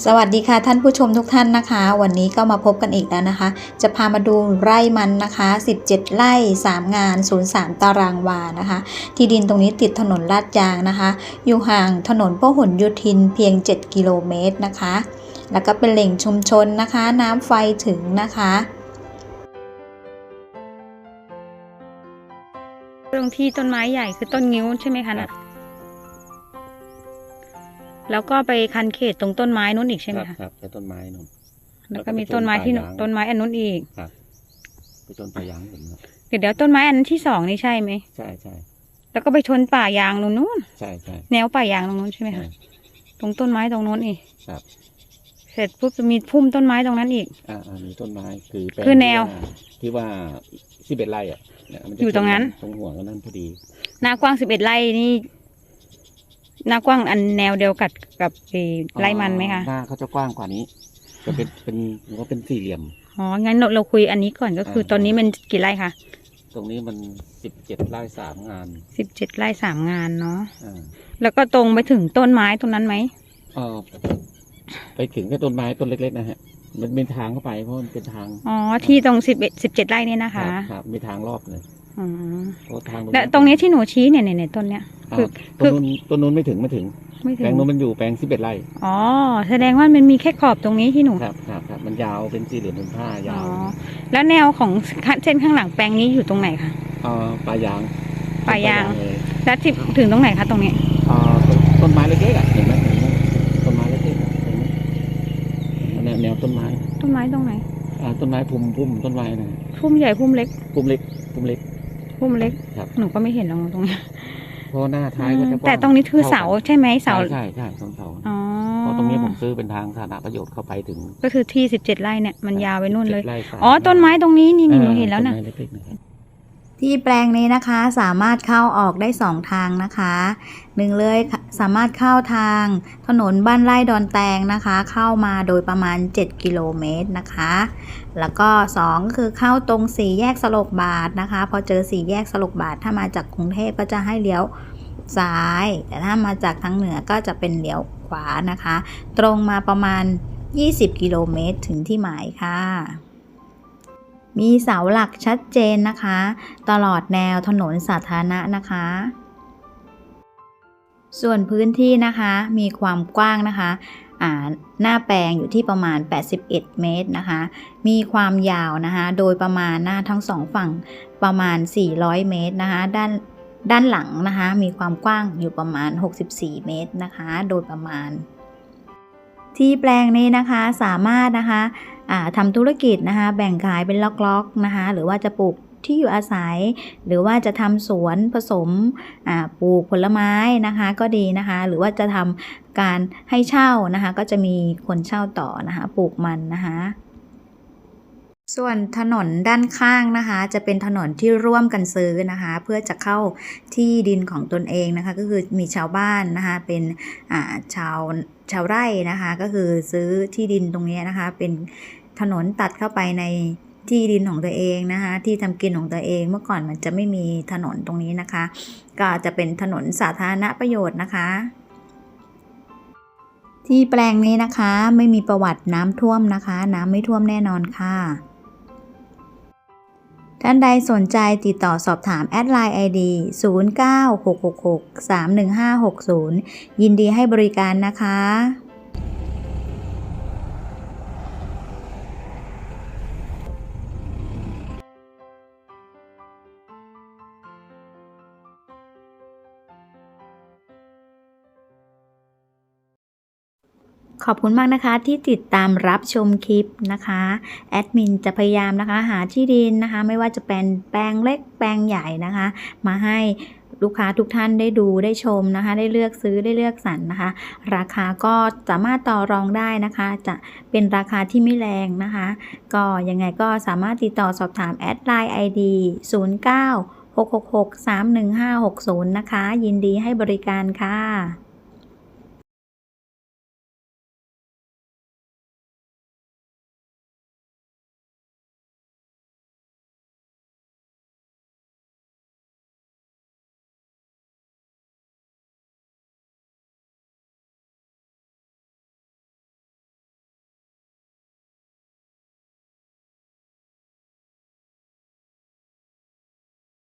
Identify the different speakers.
Speaker 1: สวัสดีค่ะท่านผู้ชมทุกท่านนะคะ วันนี้ก็มาพบกันอีกแล้วนะคะ จะพามาดูไร่มันนะคะ 17 ไร่ 3 งาน 03 ตารางวานะคะ ที่ดินตรงนี้ติดถนนลาดยางนะคะ อยู่ห่างถนนพหลโยธินเพียง 7 กิโลเมตรนะคะ แล้วก็เป็นแหล่งชุมชนนะคะ น้ำไฟถึงนะคะ
Speaker 2: ตรงที่ต้นไม้ใหญ่คือต้นงิ้วใช่ไหมคะน่ะ แล้วก็ไปคันเขตตรงต้นไม้นู้นอีกใช่ไหม
Speaker 3: ครั
Speaker 2: คะ
Speaker 3: บครับใช้ต้นไม้นุ่น
Speaker 2: แล้วก็มีต้นไม้ที่นู่น
Speaker 3: แล้วก็ไปชนป่ายาง
Speaker 2: ต้นไม้อันนู้นอีก
Speaker 3: ครับไปชนป่ายางผมครับ
Speaker 2: เดี๋ยวเดี๋ยวต้นไม้อันที่สองนี่ใช่ไหม
Speaker 3: ใช่ใช่
Speaker 2: แล้วก็ไปชนป่ายางตรงนู้น
Speaker 3: ใช่ใช่
Speaker 2: แนวป่ายางตรงนู้นใช่ไหม
Speaker 3: ใช่
Speaker 2: คะตรงต้นไม้ตรงนู้นอีก
Speaker 3: ครับ
Speaker 2: เสร็จปุ๊บจะมีพุ่มต้นไม้ตรงนั้นอีก
Speaker 3: อ่าอ่ามีต้นไม้คือปลง
Speaker 2: คือแนว
Speaker 3: ที่ว่าที่เป็นไร่อะเนี่มัจะ
Speaker 2: อยู่ตรงนั้น
Speaker 3: ตรงหัวก็นั่นพอดี
Speaker 2: หน้ากว้างสิบเอ็ดไร่นี่ หน้ากว้างอันแนวเดียวกับกับไอ้ไร่มันไหมคะ
Speaker 3: หน้าเขาจะกว้างกว่านี้ จะเป็นเป็นผมว่าเป็นสี่เหลี่ยม
Speaker 2: อ๋อ งั้นเราเราคุยอันนี้ก่อนก็คือ
Speaker 3: อ่า
Speaker 2: ตอนนี้มันกี่ไร่คะ
Speaker 3: ตรงนี้มันสิบเจ็ดไร่สามงาน
Speaker 2: สิบเจ็ดไร่สามงานเนาะ
Speaker 3: อ่า
Speaker 2: แล้วก็ตรงไปถึงต้นไม้ตรงนั้นไหม
Speaker 3: เออไปถึงแค่ต้นไม้ต้นเล็กๆนะฮะ มันเป็นทางเข้าไปเพราะมันเป็นทาง
Speaker 2: อ๋อ ที่ตรงสิบเอ็ดสิบเจ็ดไร่เนี่ยนะ
Speaker 3: ครั
Speaker 2: คะ
Speaker 3: บครับ มีทางรอบเลย
Speaker 2: อ๋อ
Speaker 3: เพราะทาง
Speaker 2: และตรงนี้ที่หนูชี้เนี่ยเนี่ยเนี่ยต้นเนี้ย
Speaker 3: อ่า
Speaker 2: คือ
Speaker 3: ต้นนู้นต้นนู้นไม่ถึงไม่ถึง
Speaker 2: ไม่ถึ
Speaker 3: แปล
Speaker 2: ง
Speaker 3: งนู้นมันอยู่แปลงสิบเอ็ดไร่
Speaker 2: อ๋อแสดงว่ามันมีแค่ขอบตรงนี้ที่หนู
Speaker 3: ครับครับครับมันยาวเป็นสี่เหลี่ยมผืนผ้า
Speaker 2: อ๋
Speaker 3: ยา
Speaker 2: อ
Speaker 3: ว
Speaker 2: แล้วแนวของเส้นข้างหลังแปลงนี้อยู่ตรงไหนคะ
Speaker 3: เอ่อปลายาง
Speaker 2: ปลายาง
Speaker 3: เลย
Speaker 2: แล้วที่ถึงตรงไหนคะตรงนี้
Speaker 3: เอ่อต้นต้นไม้เล็กๆอะเห็นไหมเห็นไหมต้นไม้เล็กๆอะเห็นไหมเห็นไหมแนวแนวต้นไม้
Speaker 2: ต้นไม้ตรงไหน
Speaker 3: อ่าต้นไม้พุ่มพุ่มต้นไม้นะ
Speaker 2: พุ่มใหญ่พุ่มเล็ก
Speaker 3: พุ่มเล็กพุ่มเล็ก
Speaker 2: พุ่มเล็ก
Speaker 3: ครับ
Speaker 2: หนูก็ไม่เห็นหรอกตรงนี้
Speaker 3: เพราะหน้าท้ายก็จะกว้าง
Speaker 2: แต่ตรงนี้คือเสา
Speaker 3: ท่กัน
Speaker 2: ใช่ไหมเสา
Speaker 3: ใช่ใช่ใช่ตรงเสา
Speaker 2: อ๋อ
Speaker 3: เพราะตรงนี้ผมซื้อเป็นทางสาธารณประโยชน์เข้าไปถึง
Speaker 2: ก็คือที่สิบเจ็ดไร่เนี่ยมันยาวไปนู่นเลย
Speaker 3: จ็ดไร่สาม
Speaker 2: อ๋อต้นไม้ตรงนี้นี่นี่หนูเห็นแล้วนะ
Speaker 3: ต้ไม้เล็กๆนะครับ
Speaker 1: ที่แปลงนี้นะคะสามารถเข้าออกได้ 2 ทางนะคะหนึ่งเลยสามารถเข้าทางถนนบ้านไร่ดอนแตงนะคะ เข้ามาโดยประมาณ 7 กิโลเมตรนะคะ แล้วก็2ก็คือเข้าตรงสี่แยกสลกบาทนะคะ พอเจอสี่แยกสลกบาทถ้ามาจากกรุงเทพก็จะให้เลี้ยวซ้าย แต่ถ้ามาจากทางเหนือก็จะเป็นเลี้ยวขวานะคะ ตรงมาประมาณ 20 กิโลเมตรถึงที่หมายค่ะ มีเสาหลักชัดเจนนะคะ ตลอดแนวถนนสาธารณะนะคะ ส่วนพื้นที่นะคะมีความกว้างนะคะอ่าหน้าแปลงอยู่ที่ประมาณ 81 เมตรนะคะ มีความยาวนะคะ โดยประมาณหน้าทั้งสองฝั่งประมาณ 400 เมตรนะคะ ด้านด้านหลังนะคะ มีความกว้างอยู่ประมาณ 64 เมตรนะคะ โดยประมาณ ที่แปลงนี้นะคะสามารถนะคะ ทำธุรกิจนะคะแบ่งขายเป็นล็อกๆนะคะหรือว่าจะปลูกที่อยู่อาศัย หรือว่าจะทำสวนผสมปลูกผลไม้นะคะก็ดีนะคะ หรือว่าจะทำการให้เช่านะคะ ก็จะมีคนเช่าต่อนะคะปลูกมันนะคะส่วนถนนด้านข้างนะคะ จะเป็นถนนที่ร่วมกันซื้อนะคะ เพื่อจะเข้าที่ดินของตนเองนะคะ ก็คือมีชาวบ้านนะคะเป็นชาวชาวไร่นะคะ ก็คือซื้อที่ดินตรงนี้นะคะเป็น ถนนตัดเข้าไปในที่ดินของตัวเองนะคะที่ทำกินของตัวเองเมื่อก่อนมันจะไม่มีถนนตรงนี้นะคะ ก็จะเป็นถนนสาธารณประโยชน์นะคะ ที่แปลงนี้นะคะไม่มีประวัติน้ำท่วมนะคะ น้ำไม่ท่วมแน่นอนค่ะท่านใดสนใจติดต่อสอบถามแอดไลน์ ID 0966631560 ยินดีให้บริการนะคะ ขอบคุณมากนะคะที่ติดตามรับชมคลิปนะคะแอดมินจะพยายามนะคะหาที่ดินนะคะ ไม่ว่าจะเป็นแปลงเล็กแปลงใหญ่นะคะ มาให้ลูกค้าทุกท่านได้ดูได้ชมนะคะ ได้เลือกซื้อได้เลือกสรรนะคะ ราคาก็สามารถต่อรองได้นะคะ จะเป็นราคาที่ไม่แรงนะคะ ก็ยังไงก็สามารถติดต่อสอบถามแอดไลน์ ID 09 666 31560 นะคะ ยินดีให้บริการค่ะ